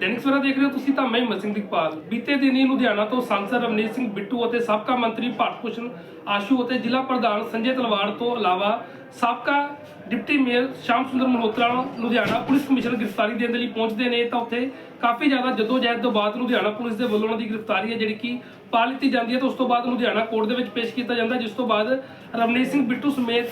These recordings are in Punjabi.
ਦੈਨਿਕ ਸਵੇਰਾ ਦੇਖ ਰਹੇ ਹੋ ਤੁਸੀਂ ਤਾਂ ਮੈਂ ਹਿੰਮਤ ਸਿੰਘ ਬੀਤੇ ਦਿਨੀ ਲੁਧਿਆਣਾ ਤੋਂ ਸੰਸਦ ਰਮਨੀਤ ਸਿੰਘ ਬਿੱਟੂ ਅਤੇ ਸਾਬਕਾ ਮੰਤਰੀ ਭਾਰਤ ਭੂਸ਼ਣ ਆਸ਼ੂ ਅਤੇ ਜ਼ਿਲ੍ਹਾ ਪ੍ਰਧਾਨ ਸੰਜੇ ਤਲਵਾੜ ਤੋਂ ਇਲਾਵਾ ਸਾਬਕਾ deputy mayor Sham Sunder Malhotra Ludhiana police commissioner ਗ੍ਰਿਫਤਾਰੀ ਦੇਣ ਦੇ ਲਈ ਪਹੁੰਚਦੇ ਨੇ, ਤਾਂ ਉੱਥੇ ਕਾਫੀ ਜ਼ਿਆਦਾ ਜਦੋਜਹਿਦ ਤੋਂ ਬਾਅਦ ਲੁਧਿਆਣਾ ਪੁਲਿਸ ਦੇ ਵੱਲੋਂ ਉਹਨਾਂ ਦੀ ਗ੍ਰਿਫਤਾਰੀ ਹੈ, ਜਿਹੜੀ ਕਿ ਪਾ ਲਿੱਤੀ ਜਾਂਦੀ ਹੈ, ਤਾਂ ਉਸ ਤੋਂ ਬਾਅਦ ਲੁਧਿਆਣਾ ਕੋਰਟ ਦੇ ਵਿੱਚ ਪੇਸ਼ ਕੀਤਾ ਜਾਂਦਾ, ਜਿਸ ਤੋਂ ਬਾਅਦ ਰਮਨੀਤ ਸਿੰਘ ਬਿੱਟੂ ਸਮੇਤ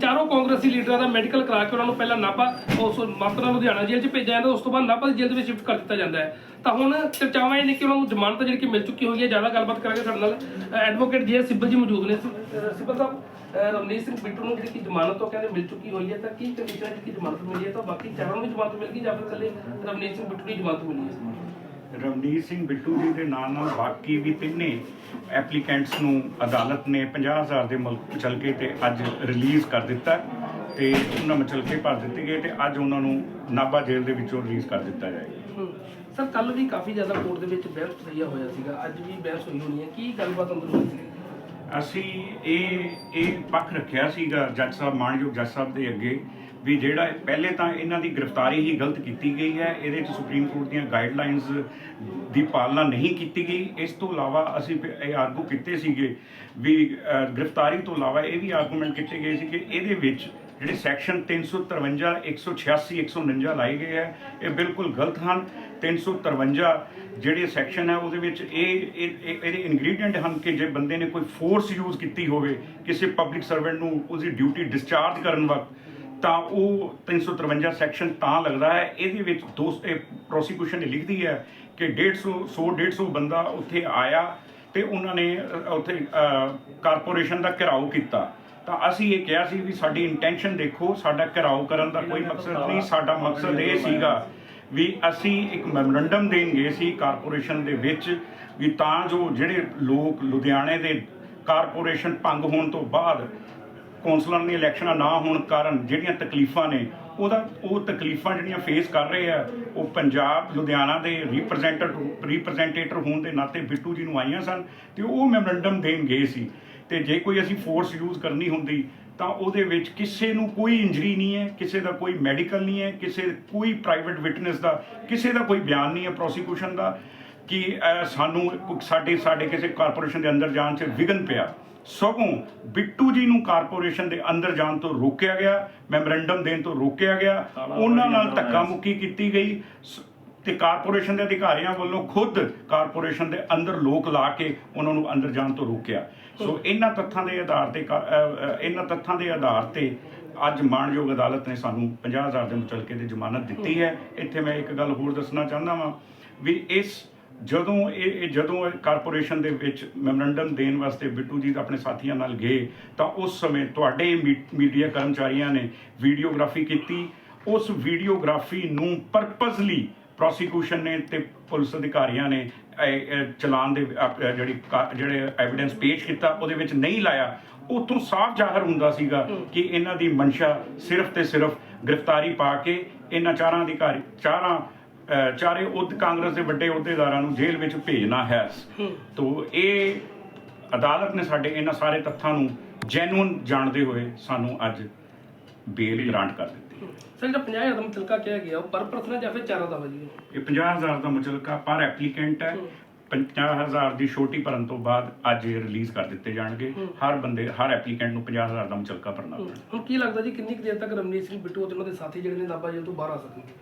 ਚਾਰੋਂ ਕਾਂਗਰਸੀ ਲੀਡਰਾਂ ਦਾ ਮੈਡੀਕਲ ਕਰਾ ਕੇ ਉਹਨਾਂ ਨੂੰ ਪਹਿਲਾਂ ਨਾਭਾ, ਉਸ ਮਾਤਰਾ ਲੁਧਿਆਣਾ ਜੇਲ੍ਹ 'ਚ ਭੇਜਿਆ ਜਾਂਦਾ, ਉਸ ਤੋਂ ਬਾਅਦ ਨਾਭਾ ਦੀ ਜੇਲ੍ਹ ਦੇ ਵਿੱਚ ਸ਼ਿਫਟ ਕਰ ਦਿੱਤਾ ਜਾਂਦਾ ਹੈ। ਤਾਂ ਹੁਣ ਚਰਚਾਵਾਂ ਇਹ ਨੇ ਕਿ ਉਹਨਾਂ ਨੂੰ ਜ਼ਮਾਨਤ ਜਿਹੜੀ ਕਿ ਮਿਲ ਚੁੱਕੀ ਹੋਈ ਹੈ ਜ਼ਿਆਦਾ ਗੱਲਬਾਤ ਕਰਾਂਗੇ ਸਾਡੇ ਨਾਲ ਐਡਵੋਕੇਟ ਜੀ ਸਿੱਬਲ ਜੀ ਮੌਜੂਦ ਨੇ। ਅਹ, ਸਿੱਬਲ ਸਾਹਿਬ। ਰਮਨੀਤ ਸਿੰਘ ਬਿੱਟੂ ਨੂੰ ਜਿਹੜੀ ਕਿ ਜ਼ਮਾਨਤ ਤੋਂ ਕਹਿੰਦੇ ਮਿਲ ਚੁੱਕੀ ਹੋਈ ਹੈ ਤਾਂ ਕੀ ਕੰਡੀਸ਼ਨ ਹੈ ਕਿ ਜ਼ਮਾਨਤ ਮਿਲੀ ਹੈ? ਤਾਂ ਬਾਕੀ ਚਾਰਾਂ ਨੂੰ ਜ਼ਮਾਨਤ ਮਿਲ ਗਈ ਜਾਂ ਫਿਰ ਇਕੱਲੇ ਰਮਨੀਤ ਸਿੰਘ ਬਿੱਟੂ ਹੀ ਜ਼ਮਾਨਤ ਮਿਲੀ ਹੈ? ਰਵਨੀਤ ਸਿੰਘ ਬਿੱਟੂ ਜੀ ਦੇ ਨਾਲ ਨਾਲ ਬਾਕੀ ਵੀ ਤਿੰਨੇ ਐਪਲੀਕੈਂਟਸ ਨੂੰ ਅਦਾਲਤ ਨੇ 50000 ਦੇ ਮੁਲਕ ਚਲਕੇ ਤੇ ਅੱਜ ਰਿਲੀਜ਼ ਕਰ ਦਿੱਤਾ ਤੇ ਉਹਨਾਂ ਮਚਲਕੇ ਭਰ ਦਿੱਤੇ ਗਏ ਤੇ ਅੱਜ ਉਹਨਾਂ ਨੂੰ ਨਾਭਾ ਜੇਲ੍ਹ ਦੇ ਵਿੱਚੋਂ ਰਿਲੀਜ਼ ਕਰ ਦਿੱਤਾ ਜਾਏਗਾ। ਸਰ ਕੱਲ ਵੀ ਕਾਫੀ ਜ਼ਿਆਦਾ ਕੋਰਟ ਦੇ ਵਿੱਚ ਬਹਿਸ ਤਰੀਆ ਹੋਇਆ ਸੀਗਾ ਅੱਜ ਵੀ ਬਹਿਸ ਹੋਈ ਹੋਣੀ ਹੈ। ਕੀ ਗੱਲਬਾਤ ਅੰਦਰ ਹੋਈ ਸੀ? ਅਸੀਂ ਇਹ ਇਹ ਪੱਖ ਰੱਖਿਆ ਸੀਗਾ ਜੱਜ ਸਾਹਿਬ, ਮਾਨਯੋਗ ਜੱਜ ਸਾਹਿਬ ਦੇ ਅੱਗੇ ਵੀ ਜਿਹੜਾ ਪਹਿਲੇ ਤਾਂ ਇਹਨਾਂ ਦੀ ਗ੍ਰਿਫਤਾਰੀ ਹੀ ਗਲਤ ਕੀਤੀ ਗਈ ਹੈ। ਇਹਦੇ ਚ ਸੁਪਰੀਮ ਕੋਰਟ ਦੀਆਂ ਗਾਈਡਲਾਈਨਸ ਦੀ ਪਾਲਣਾ ਨਹੀਂ ਕੀਤੀ ਗਈ। ਇਸ ਤੋਂ ਇਲਾਵਾ ਅਸੀਂ ਫਿਰ ਇਹ ਆਰਗੂ ਕੀਤੇ ਸੀਗੇ ਵੀ ਗ੍ਰਿਫਤਾਰੀ ਤੋਂ ਇਲਾਵਾ ਇਹ ਵੀ ਆਰਗੂਮੈਂਟ ਕੀਤੇ ਗਏ ਸੀ ਕਿ ਇਹਦੇ ਵਿੱਚ ਜਿਹੜੇ ਸੈਕਸ਼ਨ 353 186 149 ਲਾਏ ਗਏ ਹੈ, ਇਹ ਬਿਲਕੁਲ ਗਲਤ ਹਨ। 353 ਜਿਹੜੇ ਸੈਕਸ਼ਨ ਹੈ, ਉਹਦੇ ਵਿੱਚ ਇਹ, ਇਹ- ਇਹਦੇ ਇਨਗਰੀਡੀਐਂਟ ਹਨ ਕਿ ਜੇ ਬੰਦੇ ਨੇ ਕੋਈ ਫੋਰਸ ਯੂਜ਼ ਕੀਤੀ ਹੋਵੇ, ਕਿਸੇ ਪਬਲਿਕ ਸਰਵੈਂਟ ਨੂੰ ਉਹਦੀ ਡਿਊਟੀ ਡਿਸਚਾਰਜ ਕਰਨ ਵਕਤ, ਤਾਂ ਉਹ 353 ਸੈਕਸ਼ਨ ਤਾਂ ਲੱਗਦਾ ਹੈ। ਇਹਦੇ ਵਿੱਚ ਦੋ ਪ੍ਰੋਸੀਕਿਊਸ਼ਨ ਨੇ ਲਿਖਦੀ ਹੈ ਕਿ 150 100 150 ਬੰਦਾ ਉੱਥੇ ਆਇਆ ਤੇ ਉਹਨਾਂ ਨੇ ਉੱਥੇ ਕਾਰਪੋਰੇਸ਼ਨ ਦਾ ਘਿਰਾਓ ਕੀਤਾ। ਤਾਂ ਅਸੀਂ ਇਹ ਕਿਹਾ ਸੀ ਵੀ ਸਾਡੀ ਇੰਟੈਂਸ਼ਨ ਦੇਖੋ, ਸਾਡਾ ਘਿਰਾਓ ਕਰਨ ਦਾ ਕੋਈ ਮਕਸਦ ਨਹੀਂ, ਸਾਡਾ ਮਕਸਦ ਇਹ ਸੀਗਾ ਵੀ ਅਸੀਂ ਇੱਕ ਮੈਮੋਰੰਡਮ ਦੇਣ ਗਏ ਸੀ ਕਾਰਪੋਰੇਸ਼ਨ ਦੇ ਵਿੱਚ ਵੀ ਤਾਂ ਜੋ ਜਿਹੜੇ ਲੋਕ ਲੁਧਿਆਣੇ ਦੇ ਕਾਰਪੋਰੇਸ਼ਨ ਭੰਗ ਹੋਣ ਤੋਂ ਬਾਅਦ ਕੌਂਸਲਰਾਂ ਦੀਆਂ ਇਲੈਕਸ਼ਨਾਂ ਨਾ ਹੋਣ ਕਾਰਨ ਜਿਹੜੀਆਂ ਤਕਲੀਫਾਂ ਨੇ, ਉਹਦਾ ਉਹ ਤਕਲੀਫਾਂ ਜਿਹੜੀਆਂ ਫੇਸ ਕਰ ਰਹੇ ਆ, ਉਹ ਪੰਜਾਬ, ਲੁਧਿਆਣਾ ਦੇ ਰਿਪਰੈਜ਼ੈਂਟੇਟਿਵ ਰਿਪਰੈਜ਼ੈਂਟੇਟਰ ਹੋਣ ਦੇ ਨਾਤੇ ਬਿੱਟੂ ਜੀ ਨੂੰ ਆਈਆਂ ਸਨ ਤੇ ਉਹ ਮੈਮੋਰੰਡਮ ਦੇਣ ਗਏ ਸੀ। ਤੇ ਜੇ ਕੋਈ ਅਸੀਂ ਫੋਰਸ ਯੂਜ਼ ਕਰਨੀ ਹੁੰਦੀ, ਤਾਂ ਉਹਦੇ ਵਿੱਚ ਕਿਸੇ ਨੂੰ ਕੋਈ ਇੰਜਰੀ ਨਹੀਂ ਹੈ, ਕਿਸੇ ਦਾ ਕੋਈ ਮੈਡੀਕਲ ਨਹੀਂ ਹੈ, ਕਿਸੇ ਕੋਈ ਪ੍ਰਾਈਵੇਟ ਵਿਟਨੈਸ ਦਾ, ਕਿਸੇ ਦਾ ਕੋਈ ਬਿਆਨ ਨਹੀਂ ਹੈ ਪ੍ਰੋਸੀਕਿਊਸ਼ਨ ਦਾ ਕਿ ਸਾਨੂੰ ਸਾਡੇ ਸਾਡੇ ਕਿਸੇ ਕਾਰਪੋਰੇਸ਼ਨ ਦੇ ਅੰਦਰ ਜਾਣ 'ਚ ਵਿਘਨ ਪਿਆ। ਸਗੋਂ ਬਿੱਟੂ ਜੀ ਨੂੰ ਕਾਰਪੋਰੇਸ਼ਨ ਦੇ ਅੰਦਰ ਜਾਣ ਤੋਂ ਰੋਕਿਆ ਗਿਆ ਮੈਮੋਰੰਡਮ ਦੇਣ ਤੋਂ ਰੋਕਿਆ ਗਿਆ ਉਹਨਾਂ ਨਾਲ ਧੱਕਾ ਮੁੱਕੀ ਕੀਤੀ ਗਈ। ਤੇ ਕਾਰਪੋਰੇਸ਼ਨ ਦੇ ਅਧਿਕਾਰੀਆਂ ਵੱਲੋਂ ਖੁਦ ਕਾਰਪੋਰੇਸ਼ਨ ਦੇ ਅੰਦਰ ਲੋਕ ਲਾ ਕੇ ਉਹਨਾਂ ਨੂੰ ਅੰਦਰ ਜਾਣ ਤੋਂ ਰੋਕਿਆ। ਸੋ ਇਹਨਾਂ ਤੱਥਾਂ ਦੇ ਆਧਾਰ ਤੇ ਇਹਨਾਂ ਤੱਥਾਂ ਦੇ ਆਧਾਰ ਤੇ ਅੱਜ ਮਾਣਯੋਗ ਅਦਾਲਤ ਨੇ ਸਾਨੂੰ 50000 ਦੇ ਮੁਚਲਕੇ ਦੀ ਜ਼ਮਾਨਤ ਦਿੱਤੀ ਹੈ। ਇੱਥੇ ਮੈਂ ਇੱਕ ਗੱਲ ਹੋਰ ਦੱਸਣਾ ਚਾਹੁੰਦਾ ਵਾਂ ਵੀ ਇਸ ਜਦੋਂ ਇਹ ਇਹ- ਜਦੋਂ ਇਹ ਕਾਰਪੋਰੇਸ਼ਨ ਦੇ ਵਿੱਚ ਮੈਮੋਰੰਡਮ ਦੇਣ ਵਾਸਤੇ ਬਿੱਟੂ ਜੀ ਆਪਣੇ ਸਾਥੀਆਂ ਨਾਲ ਗਏ ਤਾਂ ਉਸ ਸਮੇਂ ਤੁਹਾਡੇ ਮੀਡੀਆ ਕਰਮਚਾਰੀਆਂ ਨੇ ਵੀਡੀਓਗ੍ਰਾਫੀ ਕੀਤੀ। ਉਸ ਵੀਡੀਓਗ੍ਰਾਫੀ ਨੂੰ ਪਰਪਸਲੀ ਪ੍ਰੋਸੀਕਿਊਸ਼ਨ ਨੇ ਤੇ ਪੁਲਿਸ ਅਧਿਕਾਰੀਆਂ ਨੇ ਚਲਾਨ ਦੇ ਜਿਹੜੀ ਜਿਹੜੇ ਐਵੀਡੈਂਸ ਪੇਸ਼ ਕੀਤਾ ਉਹਦੇ ਵਿੱਚ ਨਹੀਂ ਲਾਇਆ। ਉਤੋਂ ਸਾਫ਼ ਜ਼ਾਹਰ ਹੁੰਦਾ ਸੀਗਾ ਕਿ ਇਹਨਾਂ ਦੀ ਮਨਸ਼ਾ ਸਿਰਫ ਤੇ ਸਿਰਫ ਗ੍ਰਿਫਤਾਰੀ ਪਾ ਕੇ ਇਹਨਾਂ ਚਾਰਾਂ ਅਧਿਕਾਰੀ ਚਾਰਾਂ ਚਾਰੇ ਉਦ ਕਾਂਗਰਸ ਦੇ ਵੱਡੇ ਅਹੁਦੇਦਾਰਾਂ ਨੂੰ ਜੇਲ੍ਹ ਵਿੱਚ ਭੇਜਣਾ ਹੈ। ਤੋ ਇਹ ਅਦਾਲਤ ਨੇ ਸਾਡੇ ਇਹਨਾਂ ਸਾਰੇ ਤੱਥਾਂ ਨੂੰ ਜੈਨੂਨ ਜਾਣਦੇ ਹੋਏ ਸਾਨੂੰ ਅੱਜ ਬੇਲ ਗ੍ਰਾਂਟ ਕਰ ਦਿੱਤੀ। ਸਰ ਜਿਹੜਾ 50000 ਦਾ ਮੁਤਲਕਾ ਕਿਹਾ ਗਿਆ ਉਹ ਪਰ ਪਰਸਨ ਜਾਂ ਫਿਰ ਚਾਰਾਂ ਦਾ ਵਾ ਜੀ? ਇਹ 50000 ਦਾ ਮੁਚਲਕਾ ਪਰ ਐਪਲੀਕੈਂਟ ਹੈ। 50000 ਦੀ ਛੋਟੀ ਭਰਨ ਤੋਂ ਬਾਅਦ ਅੱਜ ਇਹ ਰਿਲੀਜ਼ ਕਰ ਦਿੱਤੇ ਜਾਣਗੇ। ਹਰ ਬੰਦੇ ਹਰ ਐਪਲੀਕੈਂਟ ਨੂੰ 50000 ਦਾ ਮੁਚਲਕਾ ਭਰਨਾ ਪੈਣਾ। ਹੁਣ ਕੀ ਲੱਗਦਾ ਜੀ ਕਿੰਨੀ ਕੁ ਦੇਰ ਤੱਕ ਰਮਨੀਤ ਸਿੰਘ ਬਿੱਟੂ ਅਤੇ ਉਹਨਾਂ ਦੇ ਸਾਥੀ ਜਿਹੜੇ ਨੇ ਨਾਭਾ ਜੇਲ੍ਹ ਤੋਂ ਬਾਹਰ ਆ ਸਕਣਗੇ?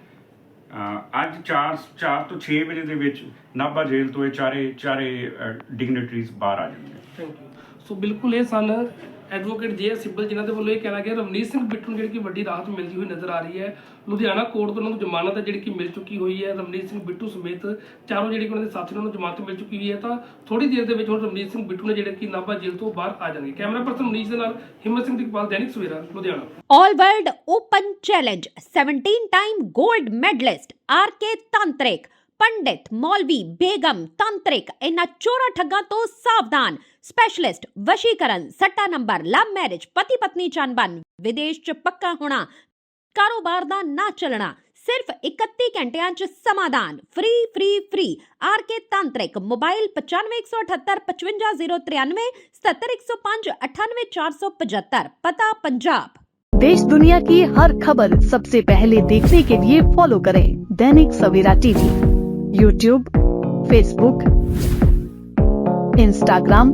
ਅੱਜ 4 4 ਤੋਂ 6 ਵਜੇ ਦੇ ਵਿੱਚ ਨਾਭਾ ਜੇਲ੍ਹ ਤੋਂ ਇਹ ਚਾਰੇ ਚਾਰੇ ਡਿਗਨਿਟਰੀਜ਼ ਬਾਹਰ ਆ ਜਾਣਗੇ। ਥੈਂਕ ਯੂ ਸੋ ਬਿਲਕੁਲ ਇਹ ਸਨ ਐਡਵੋਕੇਟ ਜੇ ਸਿੱਬਲ, ਜਿਨ੍ਹਾਂ ਦੇ ਵੱਲੋਂ ਇਹ ਕਹਿਣਾ ਗਿਆ, ਰਵਨੀਤ ਸਿੰਘ ਬਿੱਟੂ ਨੂੰ ਜਿਹੜੀ ਕਿ ਵੱਡੀ ਰਾਹਤ ਮਿਲਦੀ ਹੋਈ ਨਜ਼ਰ ਆ ਰਹੀ ਹੈ। ਲੁਧਿਆਣਾ ਕੋਰਟ ਤੋਂ ਉਹਨਾਂ ਨੂੰ ਜ਼ਮਾਨਤ ਹੈ ਜਿਹੜੀ ਕਿ ਮਿਲ ਚੁੱਕੀ ਹੋਈ ਹੈ। ਰਵਨੀਤ ਸਿੰਘ ਬਿੱਟੂ ਸਮੇਤ ਚਾਰੋਂ ਜਿਹੜੇ ਕਿ ਉਹਨਾਂ ਦੇ ਸਾਥੀਆਂ ਨੂੰ ਜ਼ਮਾਨਤ ਮਿਲ ਚੁੱਕੀ ਹੋਈ ਹੈ। ਤਾਂ ਥੋੜੀ ਦੇਰ ਦੇ ਵਿੱਚ ਹੁਣ ਰਵਨੀਤ ਸਿੰਘ ਬਿੱਟੂ ਨੇ ਜਿਹੜੇ ਕਿ ਨਾਭਾ ਜੇਲ੍ਹ ਤੋਂ ਬਾਹਰ ਆ ਜਾਣਗੇ। ਕੈਮਰਾ ਪਰਸਨ ਮਨੀਸ਼ ਦੇ ਨਾਲ Himmat Singh Deepal, Dainik Savera, Ludhiana. All World Open Challenge 17 time gold medalist RK Tantrik ਪੰਡਿਤ ਮੌਲਵੀ ਬੇਗਮ ਤੰਤਰਿਕ ਇਹਨਾਂ ਚੋਰਾ ਠੱਗਾਂ ਤੋਂ ਸਾਵਧਾਨ। ਸਪੈਸ਼ਲਿਸਟ ਵਸ਼ੀਕਰਨ ਸੱਟਾ ਨੰਬਰ ਲਵ ਮੈਰਿਜ ਪਤੀ ਪਤਨੀ ਚੰਬਨ ਵਿਦੇਸ਼ ਚ ਪੱਕਾ ਹੋਣਾ ਕਾਰੋਬਾਰ ਦਾ ਨਾ ਚੱਲਣਾ ਸਿਰਫ 31 ਘੰਟਿਆਂ ਚ ਸਮਾਧਾਨ free free free RK ਤਾਂਤਰਿਕ mobile 9518 55093 77105 98475 ਪਤਾ ਪੰਜਾਬ देश दुनिया की हर खबर सबसे पहले देखने के लिए फॉलो करें Dainik Savera TV YouTube Facebook Instagram